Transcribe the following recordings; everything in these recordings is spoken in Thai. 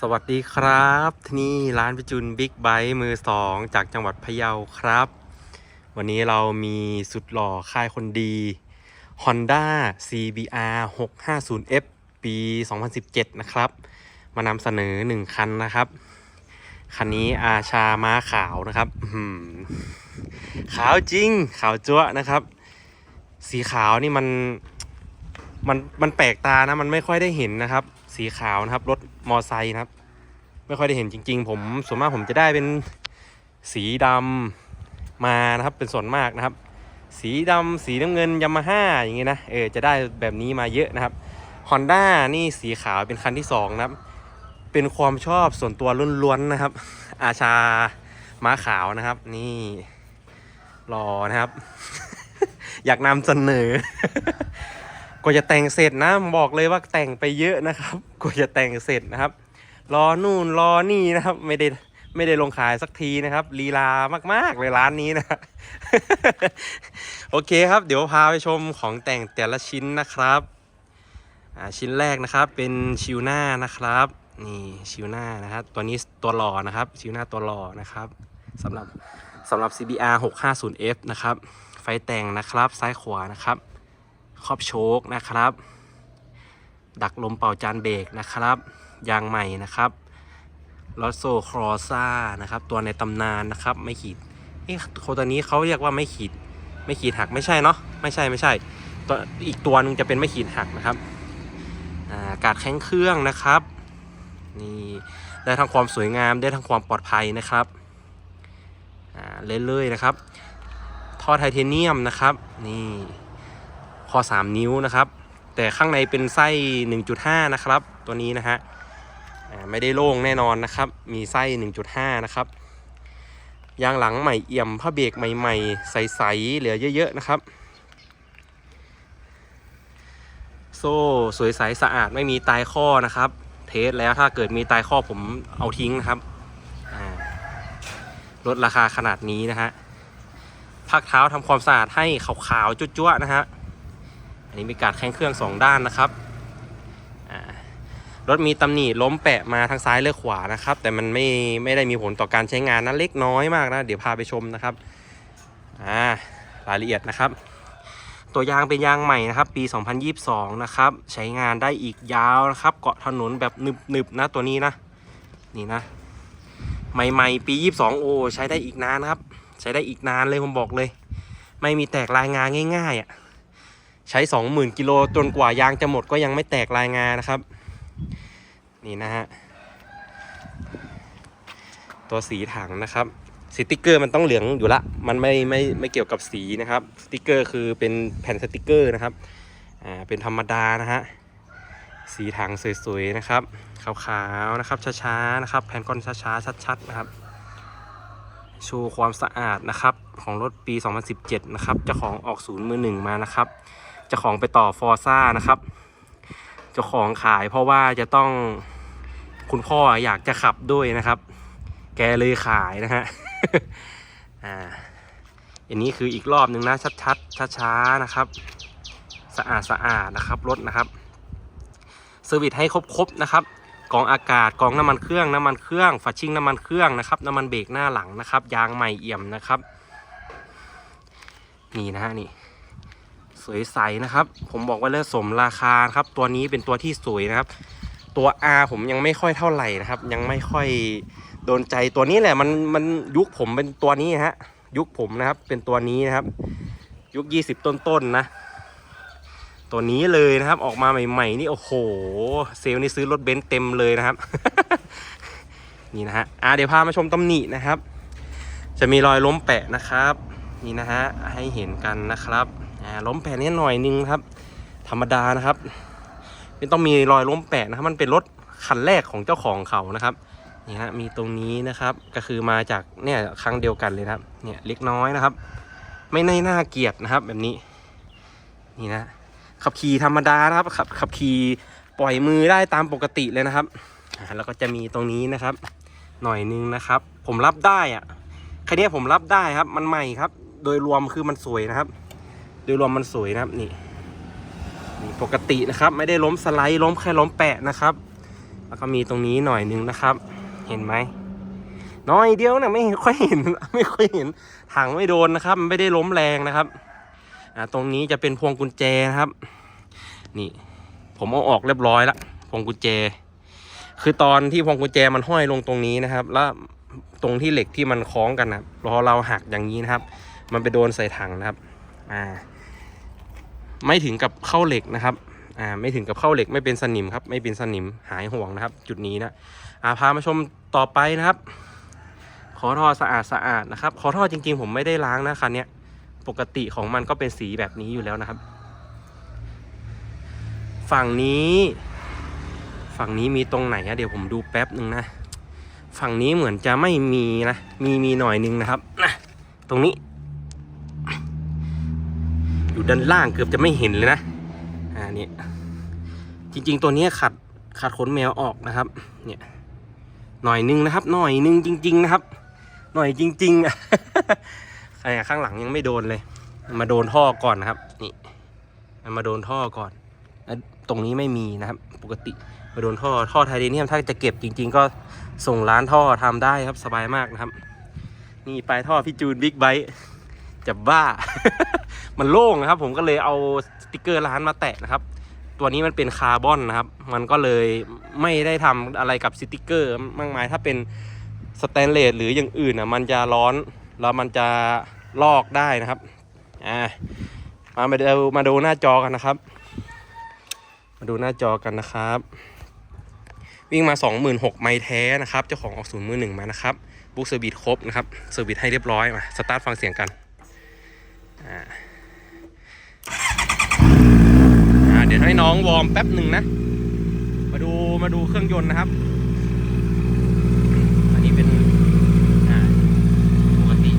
สวัสดีครับที่นี่ร้านพิจุนบิ๊กไบค์มือสองจากจังหวัดพะเยาครับ วันนี้เรามีสุดหล่อค่ายคนดี Honda CBR 650F ปี 2017 นะครับ มานำเสนอ 1 คันนะครับ คันนี้อาชาม้าขาวนะครับขาวจริง ขาวจั๊วะนะครับ สีขาวนี่มันมันมันแปลกตานะ มันไม่ค่อยได้เห็นนะครับ สีขาวนะครับ รถมอไซค์นะครับ ไม่ค่อยได้เห็นจริง ๆ ผมส่วนมากผมจะได้เป็นสีดำมานะครับ เป็นส่วนมากนะครับ สีดำสีน้ำเงินยามาฮ่าอย่างเงี้ยนะเออจะได้แบบนี้มาเยอะนะครับ Honda นี่สีขาวเป็นคันที่สองนะครับ เป็นความชอบส่วนตัวล้วนๆนะครับ อาชาม้าขาวนะครับ นี่รอนะครับ อยากนำเสนอ กว่าจะแต่งเสร็จนะบอกเลยว่าแต่งไปเยอะนะครับกว่าจะแต่งเสร็จนะครับ รอนู่นรอนี่นะครับ ไม่ได้ไม่ได้ลงขายสักทีนะครับลีลามากๆเลยร้านนี้นะโอเคครับ เดี๋ยวพาไปชมของแต่งแต่ละชิ้นนะครับชิ้นแรกนะครับเป็นชิวหน้านะครับนี่ชิวหน้านะครับตัวนี้ตัวหล่อนะครับชิวหน้าตัวหล่อนะครับสำหรับสำหรับ CBR 650F นะครับ ไฟแต่งนะครับซ้ายขวานะครับ ครอบโชคนะครับ ดักลมเป่าจานเบรกนะครับ ยางใหม่นะครับลอโซครอซ่านะครับ ตัวในตำนานนะครับ ไม่ขีดเอ๊ะตัวนี้เขาเรียกว่าไม่ขีด ไม่ขีดหักไม่ใช่เนาะไม่ใช่ไม่ใช่ตัวอีกตัวหนึงจะเป็นไม่ขีดหักนะครับอากาดแข้งเครื่องนะครับนี่ได้ทั้งความสวยงามได้ทั้งความปลอดภัยนะครับอ่าเรื่อยๆนะครับ ท่อไทเทเนียมนะครับ นี่ คอ 3 นิ้วนะครับ แต่ข้างในเป็นไส้ 1.5 นะครับ ตัวนี้นะฮะไม่ได้โล่งแน่นอนนะครับ มีไส้ 1.5 นะครับยางหลังใหม่เอี่ยมผ้าเบรกใหม่ ๆ ใส ๆ เหลือเยอะ ๆ นะครับ โซ่สวยใสสะอาดไม่มีตายข้อนะครับ เทสแล้วถ้าเกิดมีตายข้อผมเอาทิ้งนะครับลดราคาขนาดนี้นะฮะพักเท้าทำความสะอาดให้ขาวๆจุ๊ๆนะฮะ นนี้มีการแข้งเครื่องสองด้านนะครับรถมีตำหนิล้มแปะมาทางซ้ายและขวานะครับ แต่มันไม่ไม่ได้มีผลต่อการใช้งานนะเล็กน้อยมากนะ เดี๋ยวพาไปชมนะครับอ่ารายละเอียดนะครับ ตัวยางเป็นยางใหม่นะครับ ปี 2022 นะครับ ใช้งานได้อีกยาวนะครับ เกาะถนนแบบหนึบๆนะตัวนี้นะ นี่นะ ใหม่ๆ ปี 22 โอ้ใช้ได้อีกนานนะครับ ใช้ได้อีกนานเลยผมบอกเลย ไม่มีแตกลายงานง่ายๆอะ ใช้ 20,000กิโลจนกว่ายางจะหมดก็ยังไม่แตกลายงานนะครับ นี่นะฮะตัวสีถังนะครับสติกเกอร์มันต้องเหลืองอยู่ละ มันไม่ไม่ไม่เกี่ยวกับสีนะครับ สติกเกอร์คือเป็นแผ่นสติกเกอร์นะครับ อ่า เป็นธรรมดานะฮะ สีถังสวยๆนะครับ ขาวๆนะครับ ช้าๆนะครับ แผ่นก้อนช้าๆ ชัดๆ นะครับโชว์ความสะอาดนะครับ ของรถปี 2017 นะครับ เจ้าของออกศูนย์มือหนึ่งมานะครับ เจ้าของไปต่อฟอร์ซ่านะครับ เจ้าของขายเพราะว่าจะต้องคุณพ่ออยากจะขับด้วยนะครับ แกเลยขายนะฮะอ่าอันนี้คืออีกรอบหนึ่งนะชัดๆช้าๆนะครับ สะอาดสะอาดนะครับรถนะครับเซอร์วิสให้ครบๆนะครับกองอากาศกองน้ำมันเครื่องน้ำมันเครื่องฝาชิ่งน้ำมันเครื่องนะครับน้ำมันเบรกหน้าหลังนะครับ ยางใหม่เอี่ยมนะครับ นี่นะฮะนี่ สวยใสนะครับ ผมบอกว่าเลือกสมราคาครับ ตัวนี้เป็นตัวที่สวยนะครับ ตัว R ผมยังไม่ค่อยเท่าไหร่นะครับ ยังไม่ค่อยโดนใจตัวนี้แหละมันมันยุคผมเป็นตัวนี้ฮะยุคผมนะครับ เป็นตัวนี้นะครับ ยุค 20 ต้นๆนนะตัวนี้เลยนะครับ ออกมาใหม่ๆนี่โอ้โห เซลล์นี่ซื้อรถเบนซ์เต็มเลยนะครับ นี่นะฮะอ่าเดี๋ยวพามาชมตำหนินะครับ จะมีรอยล้มแปะนะครับ นี่นะฮะให้เห็นกันนะครับ ล้มแปะนิดหน่อยนึงครับ ธรรมดานะครับไม่ต้องมีรอยล้มแปะนะครับ มันเป็นรถคันแรกของเจ้าของเขานะครับนี่ฮะมีตรงนี้นะครับก็คือมาจากเนี่ยครั้งเดียวกันเลยนะครับ เนี่ยเล็กน้อยนะครับ ไม่ในน่าเกลียดนะครับแบบนี้ นี่นะขับขี่ธรรมดานะครับขับขับขี่ปล่อยมือได้ตามปกติเลยนะครับแล้วก็จะมีตรงนี้นะครับ หน่อยนึงนะครับ ผมรับได้อะคันนี้ผมรับได้ครับ มันใหม่ครับ โดยรวมคือมันสวยนะครับ โดยรวมมันสวยนะครับนี่นี่ปกตินะครับ ไม่ได้ล้มสไลด์ล้มแค่ล้มแปะนะครับ แล้วก็มีตรงนี้หน่อยนึงนะครับ เห็นไหมน้อยเดียวนะไม่ค่อยเห็นไม่ค่อยเห็นถังไม่โดนนะครับมันไม่ได้ล้มแรงนะครับอ่าตรงนี้จะเป็นพวงกุญแจนะครับ นี่ ผมเอาออกเรียบร้อยละพวงกุญแจ คือตอนที่พวงกุญแจมันห้อยลงตรงนี้นะครับ แล้วตรงที่เหล็กที่มันคล้องกันนะพอเราหักอย่างนี้นะครับ มันไปโดนใส่ถังนะครับ อ่า ไม่ถึงกับเข้าเหล็กนะครับอ่าไม่ถึงกับเข้าเหล็กไม่เป็นสนิมครับ ไม่เป็นสนิมหายห่วงนะครับ จุดนี้นะอ่าพามาชมต่อไปนะครับ ขอท่อสะอาดสะอาดนะครับ ขอท่อจริงๆ ผมไม่ได้ล้างนะคันนี้ปกติของมันก็เป็นสีแบบนี้อยู่แล้วนะครับ ฝั่งนี้ ฝั่งนี้มีตรงไหนอะเดี๋ยวผมดูแป๊บหนึ่งนะ ฝั่งนี้เหมือนจะไม่มีนะ มีมีหน่อยนึงนะครับนะตรงนี้ ด้านล่างเกือบจะไม่เห็นเลยนะอ่านี่จริง ๆ ตัวนี้ขัดขัดขนแมวออกนะครับ เนี่ยหน่อยหนึงนะครับ หน่อยหนึงจริง ๆ นะครับ หน่อยจริงๆอะใครอะข้างหลังยังไม่โดนเลย มาโดนท่อก่อนนะครับ นี่มาโดนท่อก่อนตรงนี้ไม่มีนะครับ ปกติมาโดนท่อท่อไทเทเนียมถ้าจะเก็บจริง ๆ ก็ส่งร้านท่อทำได้ครับสบายมากนะครับ นี่ปลายท่อพี่จูนบิ๊กไบค์จะบ้า มันโล่งนะครับ ผมก็เลยเอาสติกเกอร์ร้านมาแตะนะครับ ตัวนี้มันเป็นคาร์บอนนะครับ มันก็เลยไม่ได้ทำอะไรกับสติกเกอร์มากมายถ้าเป็นสแตนเลสหรืออย่างอื่นอะมันจะร้อนแล้วมันจะลอกได้นะครับอ่ามาดูมาดูหน้าจอกันนะครับ มาดูหน้าจอกันนะครับ วิ่งมา 26,000ไมล์แท้นะครับ เจ้าของออกศูนย์มือหนึ่งมานะครับบุ๊กเซอร์วิสครบนะครับเซอร์วิสให้เรียบร้อยมาสตาร์ทฟังเสียงกันอ่า อ่า เดี๋ยวให้น้องวอร์มแป๊บหนึ่งนะ มาดูมาดูเครื่องยนต์นะครับ อันนี้เป็นปกติ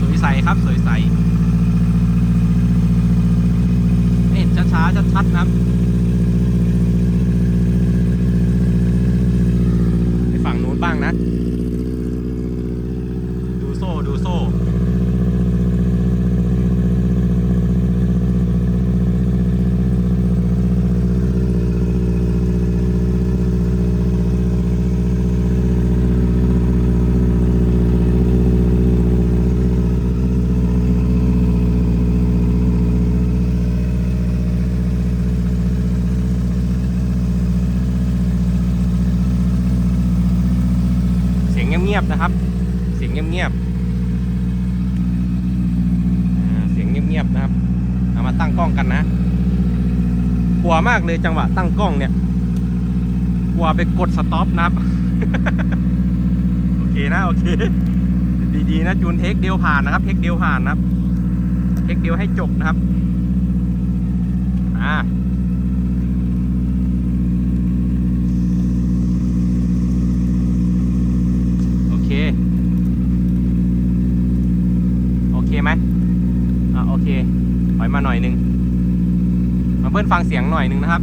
สวยใสครับสวยใสเห็นช้าๆชัดๆนะครับไปฝั่งนู้นบ้างนะ ดูโซ่ ดูโซ่ เสียงเงียบๆ นะครับ เสียงเงียบๆเสียงเงียบๆนะครับเอามาตั้งกล้องกันนะกลัวมากเลยจังหวะตั้งกล้องเนี่ยกลัวไปกดสต็อปนะครับโอเคนะโอเคดีๆนะจูนเทคเดียวผ่านนะครับเทคเดียวผ่านนะครับ เทคเดียวให้จบนะครับอ่า โอเค โอเคไหมอ่าโอเค ถอยมาหน่อยนึง เพื่อนฟังเสียงหน่อยนึงนะครับ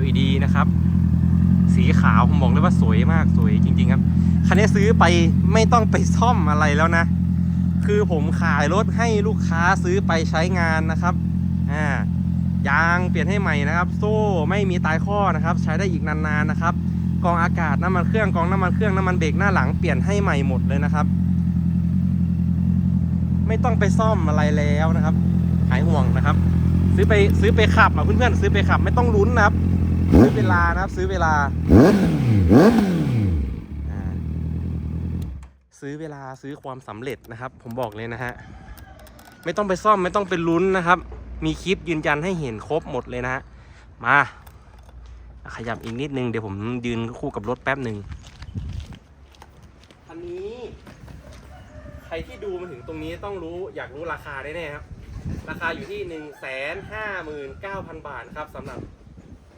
LED นะครับ สีขาวผมบอกเลยว่าสวยมากสวยจริง ๆ ครับ คันนี้ซื้อไปไม่ต้องไปซ่อมอะไรแล้วนะ คือผมขายรถให้ลูกค้าซื้อไปใช้งานนะครับอ่ายางเปลี่ยนให้ใหม่นะครับ โซ่ไม่มีตายข้อนะครับ ใช้ได้อีกนานๆนะครับกองอากาศน้ำมันเครื่องกองน้ำมันเครื่องน้ำมันเบรกหน้าหลังเปลี่ยนให้ใหม่หมดเลยนะครับ ไม่ต้องไปซ่อมอะไรแล้วนะครับหายห่วงนะครับ ซื้อไปซื้อไปขับอะเพื่อนๆซื้อไปขับไม่ต้องลุ้นนะครับ ซื้อเวลานะครับ ซื้อเวลา ซื้อเวลาซื้อความสำเร็จนะครับ ผมบอกเลยนะฮะ ไม่ต้องไปซ่อมไม่ต้องไปลุ้นนะครับ มีคลิปยืนยันให้เห็นครบหมดเลยนะฮะ มา ขยับอีกนิดนึง เดี๋ยวผมยืนคู่กับรถแป๊บหนึ่งคันนี้ ใครที่ดูมาถึงตรงนี้ต้องรู้อยากรู้ราคาแน่ๆครับ ราคาอยู่ที่ 1 5 9 0 0 0 บาทนะครับสำหรับ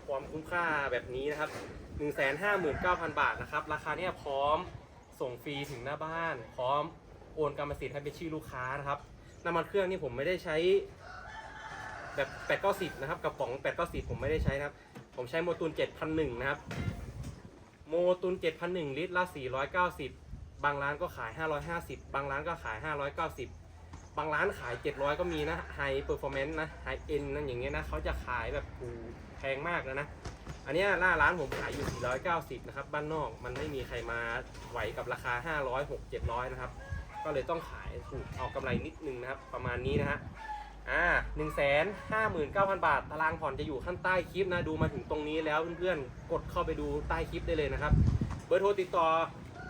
ความคุ้มค่าแบบนี้นะครับ 1 5 9 0 0 0 บาทนะครับ ราคาเนี้ยพร้อมส่งฟรีถึงหน้าบ้าน พร้อมโอนกรรมสิทธิ์ให้เป็นชื่อลูกค้านะครับน้ำมันเครื่องนี่ผมไม่ได้ใช้แบบ890นะครับกระป๋อง890ผมไม่ได้ใช้นะครับ ผมใช้โมตูน7,001นะครับ โมตูน7,001ลิตรละ490 บางร้านก็ขาย 550 บางร้านก็ขาย 590 บางร้านขาย 700 ก็มีนะไฮเปอร์ฟอร์แมนซ์นะไฮเอ็นนั่นอย่างเงี้ยนะเขาจะขายแบบโอ้แพงมากแล้วนะ อันเนี้ยหน้าร้านผมขายอยู่ 490 นะครับ บ้านนอกมันไม่มีใครมาไหวกับราคา 500 6 700 นะครับ ก็เลยต้องขายถูกเอากำไรนิดนึงนะครับ ประมาณนี้นะฮะอ่า1 5 9 0 0 0บาท ตารางผ่อนจะอยู่ข้างใต้คลิปนะ ดูมาถึงตรงนี้แล้วเพื่อนๆ กดเข้าไปดูใต้คลิปได้เลยนะครับ เบอร์โทรติดต่อ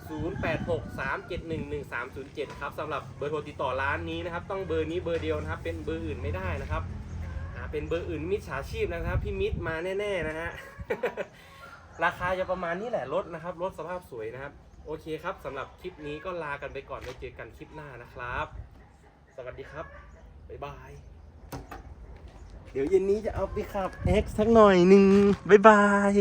0863711307 ครับสำหรับเบอร์โทรติดต่อร้านนี้นะครับ ต้องเบอร์นี้เบอร์เดียวนะครับ เป็นเบอร์อื่นไม่ได้นะครับอ่าเป็นเบอร์อื่นมิจฉาชีพนะครับ พี่มิตรมาแน่ๆนะฮะ ราคาจะประมาณนี้แหละรถนะครับรถสภาพสวยนะครับ โอเคครับสำหรับคลิปนี้ก็ลากันไปก่อนไว้เจอกันคลิปหน้านะครับ สวัสดีครับบ๊ายบายเดี๋ยวเย็นนี้จะเอาไปขับ X สักหน่อยหนึ่งบ๊ายบาย